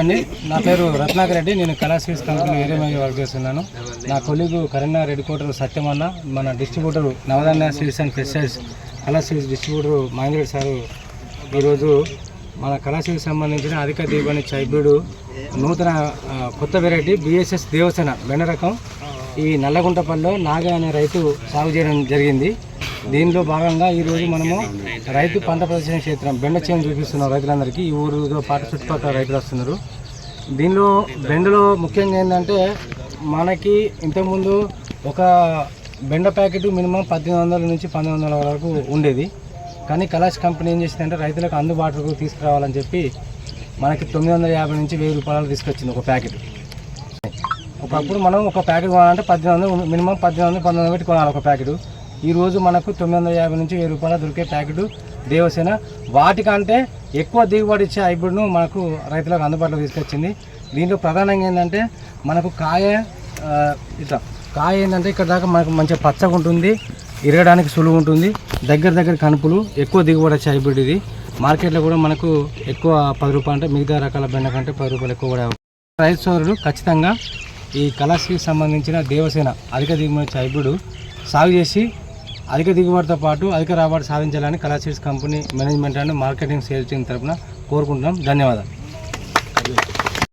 అండి. నా పేరు రత్నాకర్ రెడ్డి. నేను కళాశ్రీస్ కంపెనీ ఏరియా వర్క్ చేస్తున్నాను. నా కొలీగు కరీంనగర్ రెడ్డి కోటర్ సత్యమన్న మన distributor Navadhanya seeds and pesticides కళాశ్రీస్ distributor Mahendra sir. ఈరోజు మన కళాశ్రీకి సంబంధించిన అధిక దిగుబడి హైబ్రిడ్ నూతన కొత్త వెరైటీ బిఎస్ఎస్ దేవసేన బెండ రకం ఈ నల్లగుంటపల్లిలో నాగ అనే రైతు సాగు చేయడం జరిగింది. దీనిలో భాగంగా ఈరోజు మనము రైతు పంట ప్రదర్శన క్షేత్రం బెండ చేను చూపిస్తున్నాం రైతులందరికీ ఈ ఊరిలో పాటు చుట్టుపక్కల రైతులు వస్తున్నారు. దీనిలో బెండలో ముఖ్యంగా ఏంటంటే మనకి ఇంతకుముందు ఒక బెండ ప్యాకెట్ మినిమం పద్దెనిమిది వందల నుంచి పంతొమ్మిది వందల వరకు ఉండేది. కానీ కలాష్ కంపెనీ ఏం చేసిందంటే రైతులకు అందుబాటులోకి తీసుకురావాలని చెప్పి మనకి తొమ్మిది వందల యాభై నుంచి వెయ్యి రూపాయలు తీసుకొచ్చింది ఒక ప్యాకెట్. ఒకప్పుడు మనం ఒక ప్యాకెట్ కొనాలంటే పద్దెనిమిది వందలు మినిమం పద్దెనిమిది వందలు పంతొమ్మిది పెట్టి కొనాలి ఒక ప్యాకెట్. ఈ రోజు మనకు తొమ్మిది వందల యాభై నుంచి వెయ్యి రూపాయలు దొరికే ప్యాకెట్ దేవసేన. వాటికంటే ఎక్కువ దిగుబడి ఇచ్చే హైబ్రిడ్ను మనకు రైతులకు అందుబాటులో తీసుకొచ్చింది. దీంట్లో ప్రధానంగా ఏంటంటే మనకు కాయ ఇట్లా కాయ ఏంటంటే ఇక్కడ దాకా మనకు మంచిగా పచ్చగా ఉంటుంది ఇరగడానికి సులువు ఉంటుంది. దగ్గర దగ్గర కనుపులు ఎక్కువ దిగుబడి వచ్చే హైబ్రిడ్ ఇది. మార్కెట్లో కూడా మనకు ఎక్కువ పది రూపాయలు అంటే మిగతా రకాల బెండ కంటే పది రూపాయలు ఎక్కువ కూడా రైతు సోదరులు ఖచ్చితంగా ఈ కలర్స్కి సంబంధించిన దేవసేన అధిక దిగుబడి వచ్చే హైబ్రిడ్ సాగు చేసి అధిక దిగుబడితో పాటు అధిక రాబడి సాధించాలని కళాశీర్స్ company management and marketing sales team తరఫున కోరుకుంటున్నాం. ధన్యవాదాలు.